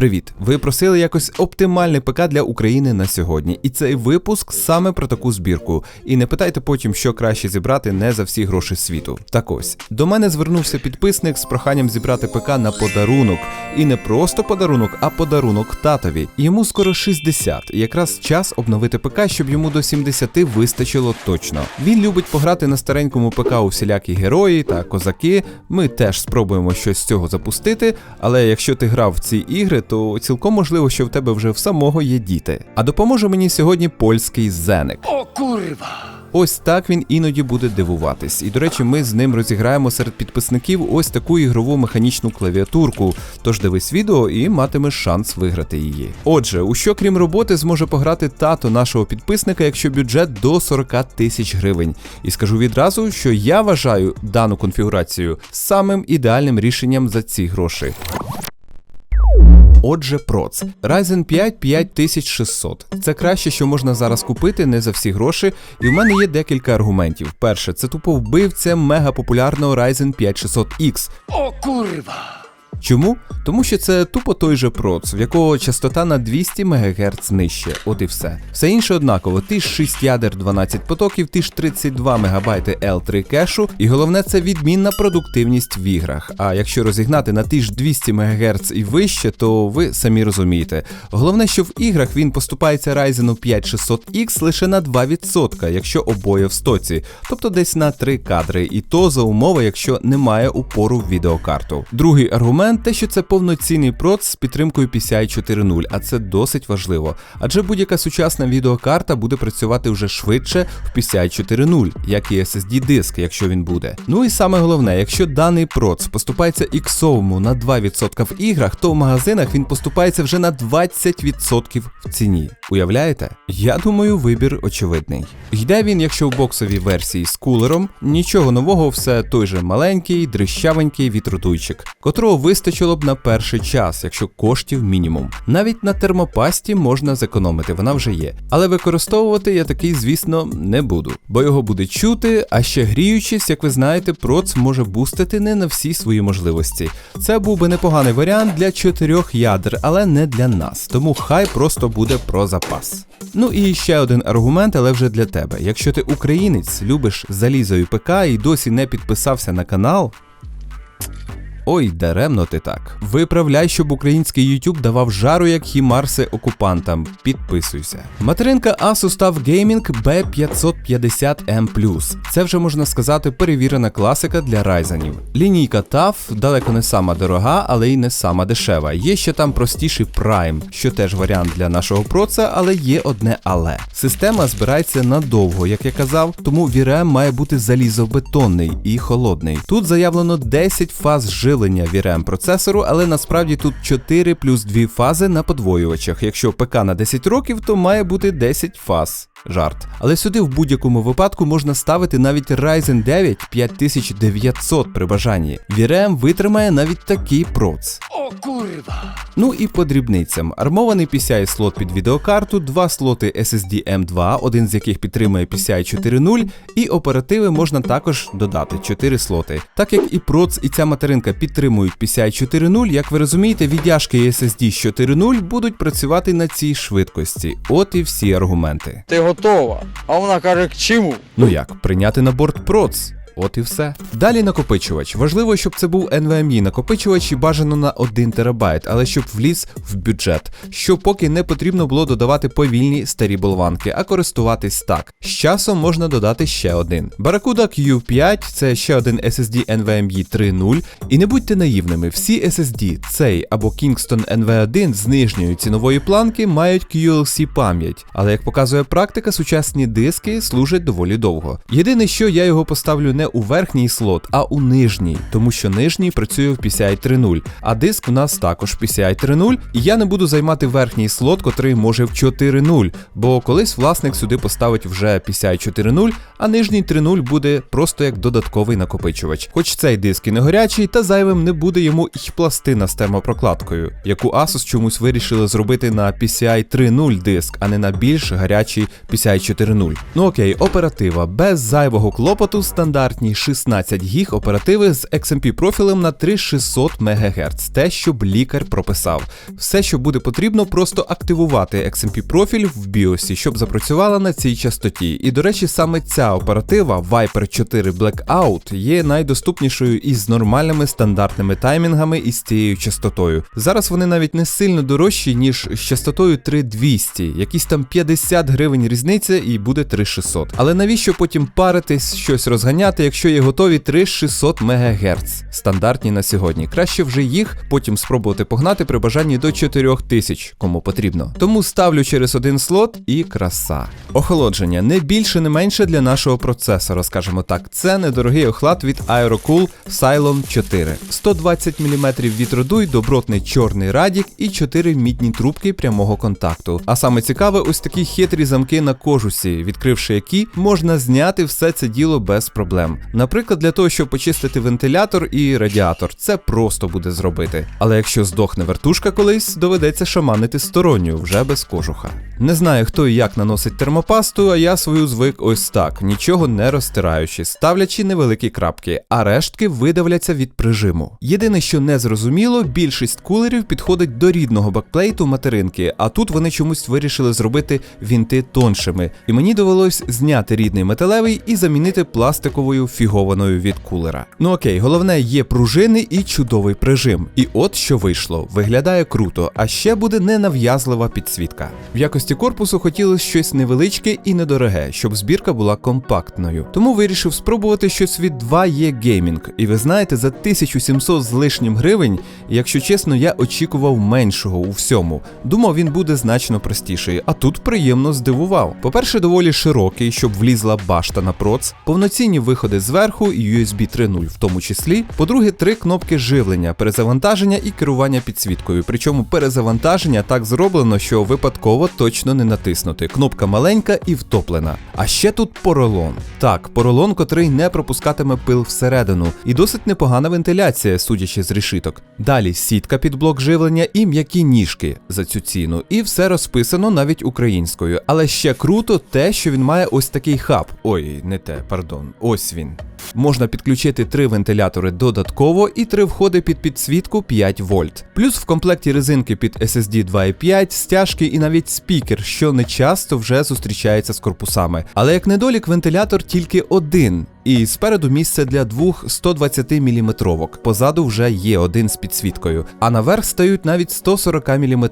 Привіт! Ви просили якось оптимальний ПК для України на сьогодні, і цей випуск саме про таку збірку. І не питайте потім, що краще зібрати не за всі гроші світу. Так ось до мене звернувся підписник з проханням зібрати ПК на подарунок. І не просто подарунок, а подарунок татові. Йому скоро 60, і якраз час обновити ПК, щоб йому до 70 вистачило точно. Він любить пограти на старенькому ПК у всілякі герої та козаки. Ми теж спробуємо щось з цього запустити, але якщо ти грав в ці ігри, то цілком можливо, що в тебе вже в самого є діти. А допоможе мені сьогодні польський зеник. O kurwa! Ось так він іноді буде дивуватись. І до речі, ми з ним розіграємо серед підписників ось таку ігрову механічну клавіатурку. Тож дивись відео і матимеш шанс виграти її. Отже, у що крім роботи зможе пограти тато нашого підписника, якщо бюджет до 40 тисяч гривень. І скажу відразу, що я вважаю дану конфігурацію самим ідеальним рішенням за ці гроші. Отже, проц. Ryzen 5 5600. Це краще, що можна зараз купити не за всі гроші. І в мене є декілька аргументів. Перше, це тупо вбивця мегапопулярного Ryzen 5600X. О, kurwa! Чому? Тому що це тупо той же проц, в якого частота на 200 МГц нижче. От і все. Все інше однаково, ти ж 6 ядер 12 потоків, ти ж 32 МБ L3 кешу, і головне це відмінна продуктивність в іграх. А якщо розігнати на ті ж 200 МГц і вище, то ви самі розумієте. Головне, що в іграх він поступається Ryzen 5600X лише на 2%, якщо обоє в стоці, тобто десь на 3 кадри, і то за умови, якщо немає упору в відеокарту. Другий аргумент те, що це повноцінний проц з підтримкою PCI 4.0, а це досить важливо. Адже будь-яка сучасна відеокарта буде працювати вже швидше в PCI 4.0, як і SSD диск, якщо він буде. Ну і саме головне, якщо даний проц поступається іксовому на 2% в іграх, то в магазинах він поступається вже на 20% в ціні. Уявляєте? Я думаю, вибір очевидний. Йде він, якщо в боксовій версії з кулером, нічого нового, все той же маленький, дрищавенький вітродуйчик, котрого вистачило б на перший час, якщо коштів мінімум. Навіть на термопасті можна зекономити, вона вже є. Але використовувати я такий, звісно, не буду, бо його буде чути, а ще гріючись, як ви знаєте, проц може бустити не на всі свої можливості. Це був би непоганий варіант для чотирьох ядер, але не для нас. Тому хай просто буде про запас. Ну і ще один аргумент, але вже для тебе. Якщо ти українець, любиш залізо і ПК і досі не підписався на канал. Ой, даремно ти так. Виправляй, щоб український YouTube давав жару, як хімарси окупантам. Підписуйся. Материнка Asus TUF Gaming B550M+. Це вже можна сказати перевірена класика для райзанів. Лінійка TUF далеко не сама дорога, але й не сама дешева. Є ще там простіший Prime, що теж варіант для нашого проца, але є одне але. Система збирається надовго, як я казав, тому VRM має бути залізобетонний і холодний. Тут заявлено 10 фаз живлення VRM процесору, але насправді тут 4 плюс 2 фази на подвоювачах. Якщо ПК на 10 років, то має бути 10 фаз. Жарт. Але сюди в будь-якому випадку можна ставити навіть Ryzen 9 5900 при бажанні. VRM витримає навіть такий проц. O kurwa! Ну і по дрібницям. Армований PCI слот під відеокарту, два слоти SSD M2, один з яких підтримує PCI 4.0, і оперативи можна також додати 4 слоти. Так як і проц, і ця материнка підтримують PCI 4.0, як ви розумієте, віддяжки і SSD 4.0 будуть працювати на цій швидкості. От і всі аргументи. Ти готова? А вона каже, к чому? Ну як, прийняти на борт проц. От і все. Далі накопичувач. Важливо, щоб це був NVMe накопичувач і бажано на 1 терабайт, але щоб вліз в бюджет, що поки не потрібно було додавати повільні старі болванки, а користуватись так. З часом можна додати ще один. Barracuda Q5 це ще один SSD NVMe 3.0. І не будьте наївними, всі SSD, цей або Kingston NV1 з нижньої цінової планки мають QLC пам'ять, але як показує практика, сучасні диски служать доволі довго. Єдине, що я його поставлю не у верхній слот, а у нижній, тому що нижній працює в PCI 3.0, а диск в нас також PCI 3.0, і я не буду займати верхній слот, котрий може в 4.0, бо колись власник сюди поставить вже PCI 4.0, а нижній 3.0 буде просто як додатковий накопичувач. Хоч цей диск і не горячий, та зайвим не буде йому і пластина з термопрокладкою, яку Asus чомусь вирішили зробити на PCI 3.0 диск, а не на більш гарячий PCI 4.0. Ну окей, оператива без зайвого клопоту стандартні стандартні 16 гіг оперативи з XMP профілем на 3600 МГц, те, щоб лікар прописав. Все, що буде потрібно, просто активувати XMP профіль в BIOS, щоб запрацювала на цій частоті. І до речі, саме ця оператива Viper 4 Blackout є найдоступнішою із нормальними стандартними таймінгами і з цією частотою. Зараз вони навіть не сильно дорожчі, ніж з частотою 3200, якісь там 50 гривень різниця і буде 3600. Але навіщо потім паритись, щось розганяти, якщо є готові 3600 МГц, стандартні на сьогодні. Краще вже їх потім спробувати погнати при бажанні до 4000, кому потрібно. Тому ставлю через один слот і краса. Охолодження не більше, не менше для нашого процесора, скажімо так. Це недорогий охлад від Aerocool Cylon 4. 120 мм вітродуй, добротний чорний радік і 4 мідні трубки прямого контакту. А саме цікаве, ось такі хитрі замки на кожусі, відкривши які, можна зняти все це діло без проблем. Наприклад, для того, щоб почистити вентилятор і радіатор, це просто буде зробити. Але якщо здохне вертушка колись, доведеться шаманити сторонню, вже без кожуха. Не знаю, хто і як наносить термопасту, а я свою звик ось так, нічого не розтираючи, ставлячи невеликі крапки, а рештки видавляться від прижиму. Єдине, що не зрозуміло, більшість кулерів підходить до рідного бакплейту материнки, а тут вони чомусь вирішили зробити вінти тоншими, і мені довелось зняти рідний металевий і замінити пластиковою фігованою від кулера. Ну окей, головне є пружини і чудовий прижим. І от що вийшло, виглядає круто, а ще буде ненав'язлива підсвітка. В якості корпусу хотілося щось невеличке і недороге, щоб збірка була компактною. Тому вирішив спробувати щось від 2E Gaming. І ви знаєте, за 1700 з лишнім гривень, якщо чесно, я очікував меншого у всьому. Думав, він буде значно простіший, а тут приємно здивував. По-перше, доволі широкий, щоб влізла башта на проц, повноцінні виходи зверху і USB 3.0 в тому числі. По-друге, три кнопки живлення, перезавантаження і керування підсвіткою. Причому перезавантаження так зроблено, що випадково точно не натиснути. Кнопка маленька і втоплена. А ще тут поролон. Так, поролон, котрий не пропускатиме пил всередину, і досить непогана вентиляція, судячи з решіток. Далі сітка під блок живлення і м'які ніжки за цю ціну. І все розписано навіть українською. Але ще круто те, що він має ось такий хаб. Ой, не те, пардон, ось він. gewinnen. Можна підключити три вентилятори додатково і три входи під підсвітку 5 вольт. Плюс в комплекті резинки під SSD 2.5, стяжки і навіть спікер, що не часто вже зустрічається з корпусами. Але як недолік, вентилятор тільки один. І спереду місце для двох 120 мм. Позаду вже є один з підсвіткою, а наверх стають навіть 140 мм.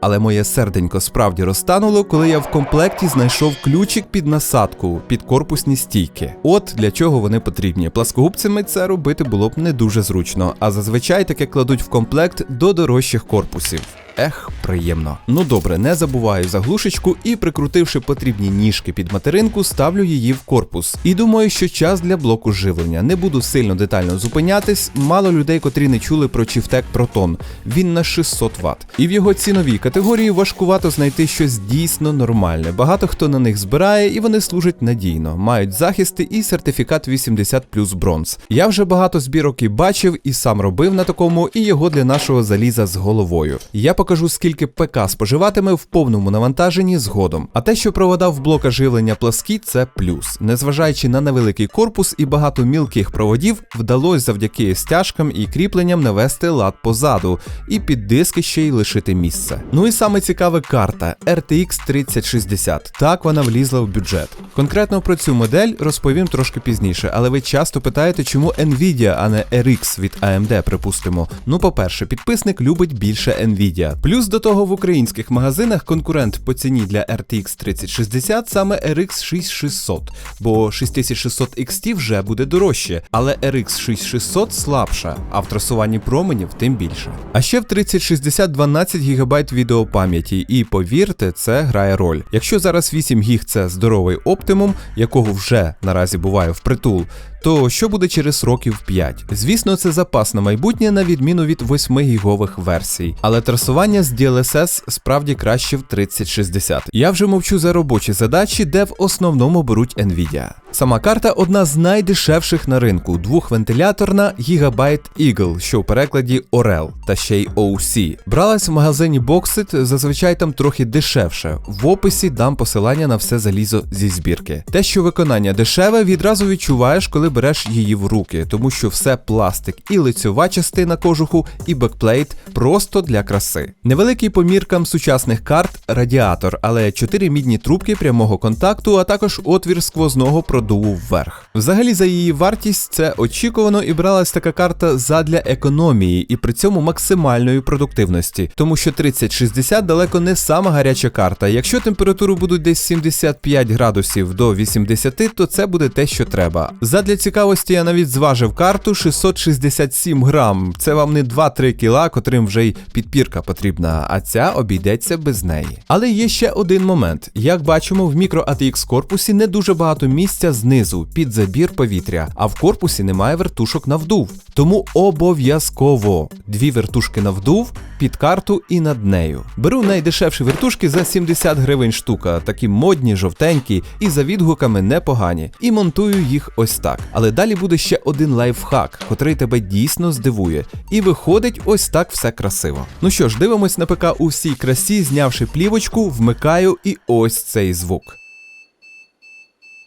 Але моє серденько справді розтануло, коли я в комплекті знайшов ключик під насадку під корпусні стійки. От для чого вони потрібні. Пласкогубцями це робити було б не дуже зручно, а зазвичай таке кладуть в комплект до дорожчих корпусів. Ех, приємно. Ну добре, не забуваю заглушечку і, прикрутивши потрібні ніжки під материнку, ставлю її в корпус. І думаю, що час для блоку живлення. Не буду сильно детально зупинятись. Мало людей, котрі не чули про Chieftec Proton. Він на 600 Вт. І в його ціновій категорії важкувато знайти щось дійсно нормальне. Багато хто на них збирає, і вони служать надійно, мають захисти і сертифікат 80 плюс бронз. Я вже багато збірок і бачив, і сам робив на такому, і його для нашого заліза з головою. Я покажу, скільки ПК споживатиме в повному навантаженні згодом. А те, що провода в блока живлення пласкі, це плюс. Незважаючи на невеликий корпус і багато мілких проводів, вдалося завдяки стяжкам і кріпленням навести лад позаду, і під диски ще й лишити місце. Ну і саме цікаве карта RTX 3060. Так вона влізла в бюджет. Конкретно про цю модель розповім трошки пізніше, але ви часто питаєте, чому Nvidia, а не RX від AMD, припустимо. Ну, по-перше, підписник любить більше Nvidia. Плюс до того в українських магазинах конкурент по ціні для RTX 3060 саме RX 6600, бо 6600 XT вже буде дорожче, але RX 6600 слабша, а в трасуванні променів тим більше. А ще в 3060 12 ГБ відеопам'яті, і повірте, це грає роль. Якщо зараз 8 ГБ це здоровий оптимум, якого вже наразі буває впритул, то що буде через років 5? Звісно, це запас на майбутнє на відміну від 8 гігових версій, але трасування налаштування з DLSS справді краще в 3060. Я вже мовчу за робочі задачі, де в основному беруть Nvidia. Сама карта одна з найдешевших на ринку, двохвентиляторна Gigabyte Eagle, що в перекладі Orel, та ще й OC. Бралась в магазині Boxit, зазвичай там трохи дешевше. В описі дам посилання на все залізо зі збірки. Те, що виконання дешеве, відразу відчуваєш, коли береш її в руки, тому що все пластик, і лицьова частина кожуху, і бекплейт просто для краси. Невеликий по міркам сучасних карт радіатор, але 4 мідні трубки прямого контакту, а також отвір сквозного продуву вверх. Взагалі за її вартість це очікувано і бралась така карта задля економії і при цьому максимальної продуктивності, тому що 3060 далеко не сама гаряча карта. Якщо температури будуть десь 75 градусів до 80, то це буде те, що треба. Задля цікавості я навіть зважив карту 667 грам. Це вам не 2-3 кіла, котрим вже й підпірка потрібна, а ця обійдеться без неї. Але є ще один момент. Як бачимо, в мікро ATX корпусі не дуже багато місця знизу під забір повітря, а в корпусі немає вертушок на вдув. Тому обов'язково дві вертушки на вдув під карту і над нею. Беру найдешевші вертушки за 70 гривень штука, такі модні, жовтенькі і за відгуками непогані. І монтую їх ось так. Але далі буде ще один лайфхак, котрий тебе дійсно здивує. І виходить ось так все красиво. Ну що ж, дивимось на ПК у всій красі, знявши плівочку, вмикаю і ось цей звук.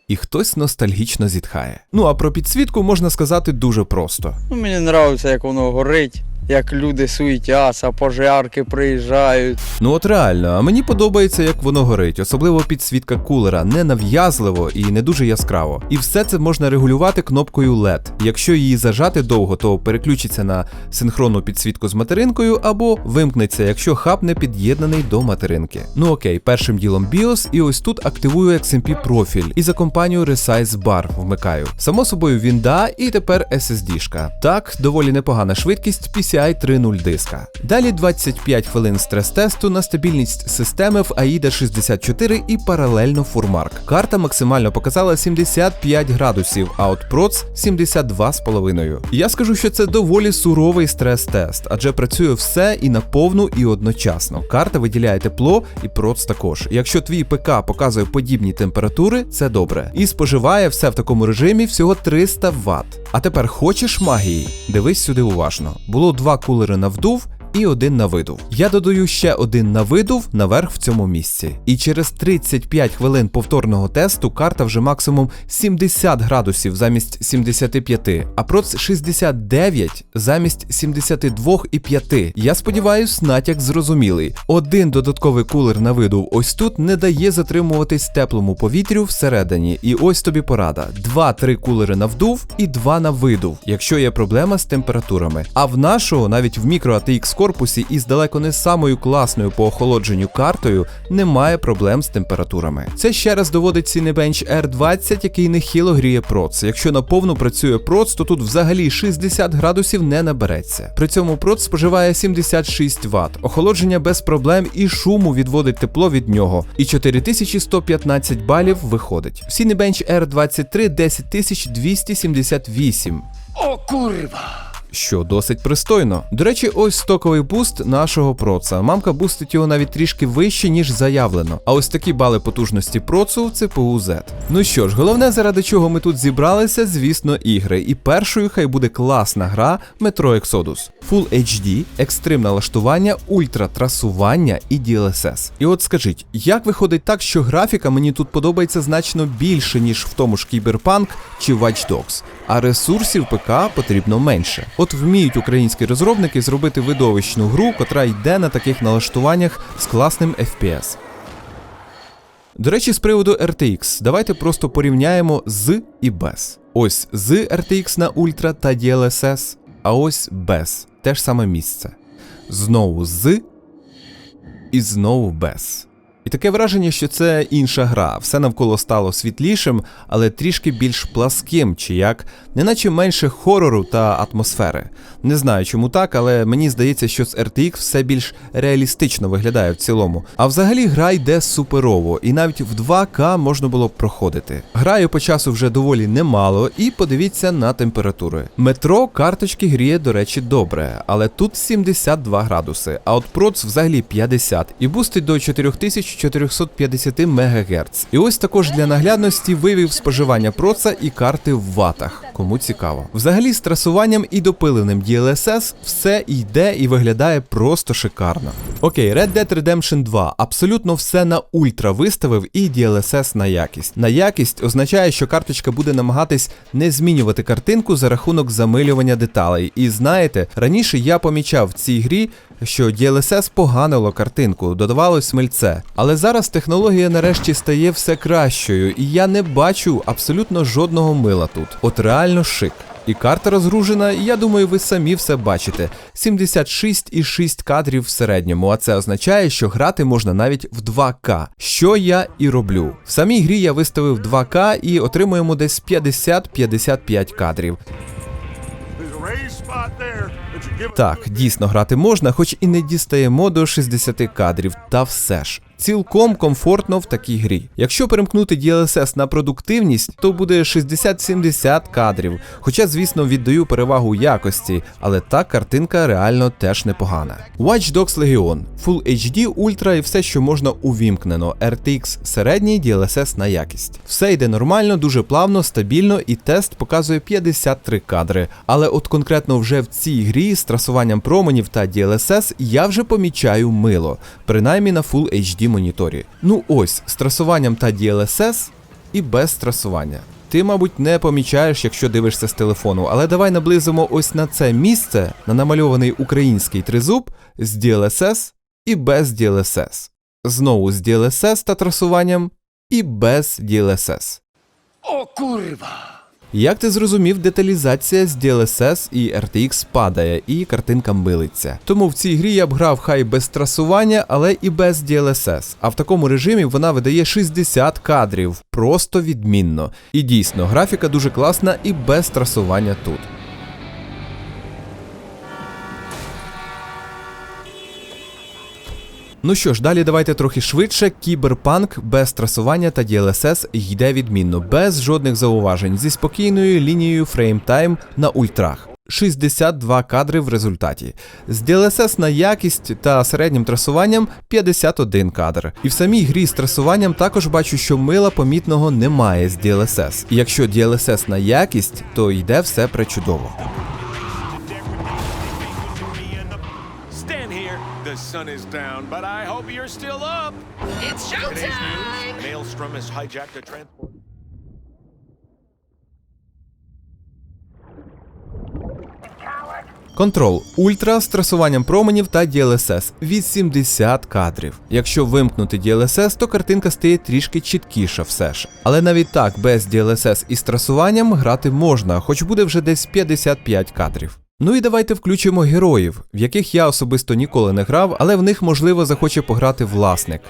І хтось ностальгічно зітхає. Ну а про підсвітку можна сказати дуже просто. Ну, мені подобається, як воно горить, як люди суетяться, пожарки приїжджають. Ну от реально, а мені подобається, як воно горить, особливо підсвітка кулера, не нав'язливо і не дуже яскраво. І все це можна регулювати кнопкою LED. Якщо її зажати довго, то переключиться на синхронну підсвітку з материнкою або вимкнеться, якщо хаб не під'єднаний до материнки. Ну окей, першим ділом BIOS, і ось тут активую XMP профіль і за компанію Resize Bar вмикаю. Само собою Вінда і тепер SSD-шка. Так, доволі непогана швидкість PCI 3.0 диска. Далі 25 хвилин стрес-тесту на стабільність системи в AIDA 64 і паралельно фурмарк. Карта максимально показала 75 градусів, а от проц 72,5. Я скажу, що це доволі суровий стрес-тест, адже працює все і на повну, і одночасно. Карта виділяє тепло, і проц також. Якщо твій ПК показує подібні температури, це добре. І споживає все в такому режимі всього 300 Вт. А тепер хочеш магії? Дивись сюди уважно. Було два кулери на вдув. І один на видув. Я додаю ще один на видув наверх в цьому місці. І через 35 хвилин повторного тесту карта вже максимум 70 градусів замість 75, а проц 69 замість 72,5. Я сподіваюсь, натяк зрозумілий. Один додатковий кулер на видув ось тут не дає затримуватись теплому повітрю всередині. І ось тобі порада: 2-3 кулери на вдув і 2 на видув, якщо є проблема з температурами. А в нашого навіть в мікро ATX корпусі із далеко не самою класною по охолодженню картою немає проблем з температурами. Це ще раз доводить Cinebench R20, який нехило гріє проц. Якщо на повну працює проц, то тут взагалі 60 градусів не набереться. При цьому проц споживає 76 Вт, охолодження без проблем і шуму відводить тепло від нього. І 4115 балів виходить. В Cinebench R23 10278. O kurwa! Що досить пристойно. До речі, ось стоковий буст нашого проца. Мамка бустить його навіть трішки вище, ніж заявлено. А ось такі бали потужності процу CPU Z. Ну що ж, головне, заради чого ми тут зібралися, звісно, ігри. І першою хай буде класна гра Metro Exodus. Full HD, екстрим налаштування, ультратрасування і DLSS. І от скажіть, як виходить так, що графіка мені тут подобається значно більше, ніж в тому ж Cyberpunk чи Watch Dogs, а ресурсів ПК потрібно менше. От вміють українські розробники зробити видовищну гру, котра йде на таких налаштуваннях з класним FPS. До речі, з приводу RTX, давайте просто порівняємо з і без. Ось з RTX на Ultra та DLSS, а ось без. Те ж саме місце. Знову з і знову без. І таке враження, що це інша гра. Все навколо стало світлішим, але трішки більш пласким, чи як, неначе менше хорору та атмосфери. Не знаю, чому так, але мені здається, що з RTX все більш реалістично виглядає в цілому. А взагалі гра йде суперово, і навіть в 2К можна було проходити. Граю по часу вже доволі немало, і подивіться на температури. Метро карточки гріє, до речі, добре, але тут 72 градуси, а от проц взагалі 50 і бустить до 4450 МГц. І ось також для наглядності вивів споживання проца і карти в ватах. Кому цікаво. Взагалі, з трасуванням і допиленим DLSS все йде і виглядає просто шикарно. Окей, Red Dead Redemption 2 абсолютно все на ультра виставив і DLSS на якість. На якість означає, що карточка буде намагатись не змінювати картинку за рахунок замилювання деталей. І знаєте, раніше я помічав в цій грі, що DLSS поганило картинку, додавалось мильце. Але зараз технологія нарешті стає все кращою, і я не бачу абсолютно жодного мила тут. От реально шик. І карта розгружена, і я думаю, ви самі все бачите. 76,6 кадрів в середньому, а це означає, що грати можна навіть в 2К, що я і роблю. В самій грі я виставив 2К і отримуємо десь 50-55 кадрів. Так, дійсно грати можна, хоч і не дістаємо до 60 кадрів, та все ж. Цілком комфортно в такій грі. Якщо перемкнути DLSS на продуктивність, то буде 60-70 кадрів. Хоча, звісно, віддаю перевагу якості, але та картинка реально теж непогана. Watch Dogs Legion, Full HD, Ultra і все, що можна увімкнено. RTX середній, DLSS на якість. Все йде нормально, дуже плавно, стабільно, і тест показує 53 кадри. Але от конкретно вже в цій грі з трасуванням променів та DLSS я вже помічаю мило, принаймні на Full HD моніторі. Ну ось, з трасуванням та DLSS і без трасування. Ти, мабуть, не помічаєш, якщо дивишся з телефону, але давай наблизимо ось на це місце, на намальований український тризуб з DLSS і без DLSS. Знову з DLSS та трасуванням і без DLSS. O kurwa! Як ти зрозумів, деталізація з DLSS і RTX падає, і картинка милиться. Тому в цій грі я б грав хай без трасування, але і без DLSS. А в такому режимі вона видає 60 кадрів, просто відмінно. І дійсно, графіка дуже класна і без трасування тут. Ну що ж, далі давайте трохи швидше. Кіберпанк без трасування та DLSS йде відмінно, без жодних зауважень, зі спокійною лінією фреймтайм на ультрах. 62 кадри в результаті. З DLSS на якість та середнім трасуванням 51 кадр. І в самій грі з трасуванням також бачу, що мила помітного немає з DLSS. І якщо DLSS на якість, то йде все пречудово. Sun is down, but I hope you're still up. It's Today's showtime! news: Maelstrom has hijacked a transport. Контрол ультра з трасуванням променів та DLSS 80 кадрів. Якщо вимкнути DLSS, то картинка стає трішки чіткіша все ж. Але навіть так, без DLSS і з трасуванням грати можна, хоч буде вже десь 55 кадрів. Ну і давайте включимо героїв, в яких я особисто ніколи не грав, але в них можливо захоче пограти власник.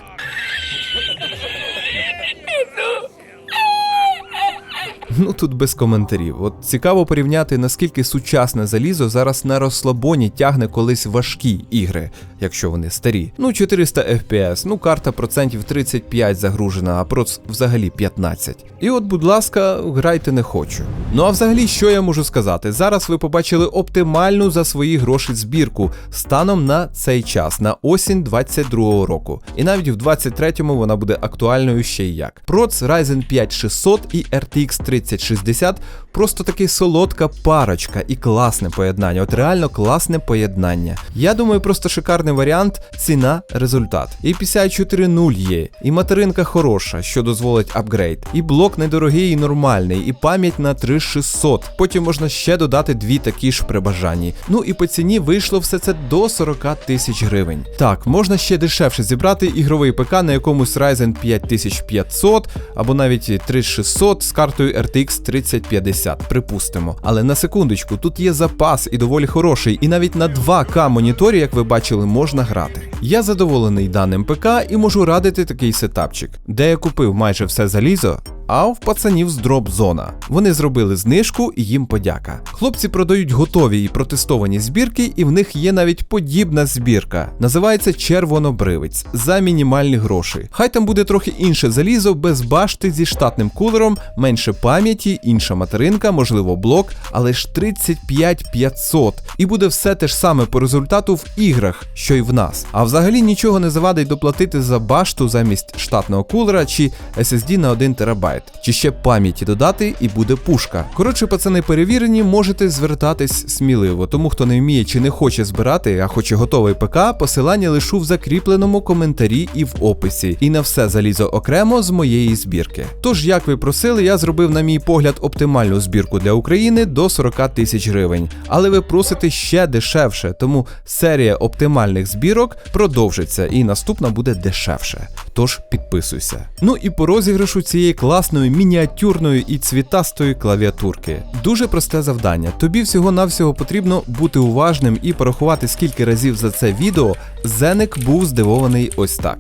Ну тут без коментарів. От цікаво порівняти, наскільки сучасне залізо зараз на розслабоні тягне колись важкі ігри, якщо вони старі. Ну 400 FPS, ну карта процентів 35 загружена, а проц взагалі 15. І от, будь ласка, грайте не хочу. Ну а взагалі, що я можу сказати? Зараз ви побачили оптимальну за свої гроші збірку станом на цей час, на осінь 22-го року. І навіть в 23-му вона буде актуальною ще й як. Проц Ryzen 5 600 і RTX 3060 просто таки солодка парочка і класне поєднання. От реально класне поєднання. Я думаю, просто шикарний варіант, ціна, результат. І PCI 4.0 є, і материнка хороша, що дозволить апгрейд, і блок недорогий і нормальний, і пам'ять на 3600. Потім можна ще додати дві такі ж при бажанні. Ну і по ціні вийшло все це до 40 тисяч гривень. Так, можна ще дешевше зібрати ігровий ПК на якомусь Ryzen 5500 або навіть 3600 з картою RTX RTX 3050, припустимо. Але на секундочку, тут є запас і доволі хороший, і навіть на 2К моніторі, як ви бачили, можна грати. Я задоволений даним ПК і можу радити такий сетапчик, де я купив майже все залізо. А в пацанів з дроп зона. Вони зробили знижку і їм подяка. Хлопці продають готові і протестовані збірки, і в них є навіть подібна збірка. Називається червонобривець за мінімальні гроші. Хай там буде трохи інше залізо, без башти зі штатним кулером, менше пам'яті, інша материнка, можливо, блок, але ж 35500. І буде все те ж саме по результату в іграх, що й в нас. А взагалі нічого не завадить доплатити за башту замість штатного кулера чи SSD на 1 терабайт. Чи ще пам'яті додати, і буде пушка. Коротше, пацани перевірені, можете звертатись сміливо. Тому хто не вміє чи не хоче збирати, а хоче готовий ПК, посилання лишу в закріпленому коментарі і в описі. І на все залізо окремо з моєї збірки. Тож, як ви просили, я зробив, на мій погляд, оптимальну збірку для України до 40 тисяч гривень. Але ви просите ще дешевше, тому серія оптимальних збірок продовжиться і наступна буде дешевше. Тож підписуйся. Ну і по розіграшу цієї класної мініатюрної і цвітастої клавіатурки. Дуже просте завдання. Тобі всього-навсього потрібно бути уважним і порахувати, скільки разів за це відео Зеник був здивований ось так.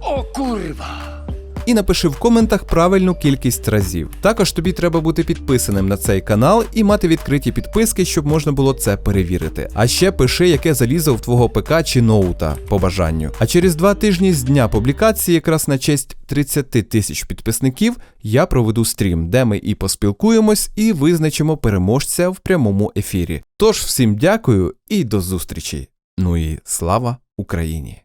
О kurwa! І напиши в коментах правильну кількість разів. Також тобі треба бути підписаним на цей канал і мати відкриті підписки, щоб можна було це перевірити. А ще пиши, яке залізо в твого ПК чи ноута по бажанню. А через два тижні з дня публікації, якраз на честь 30 тисяч підписників, я проведу стрім, де ми і поспілкуємось, і визначимо переможця в прямому ефірі. Тож всім дякую і до зустрічі. Ну і слава Україні!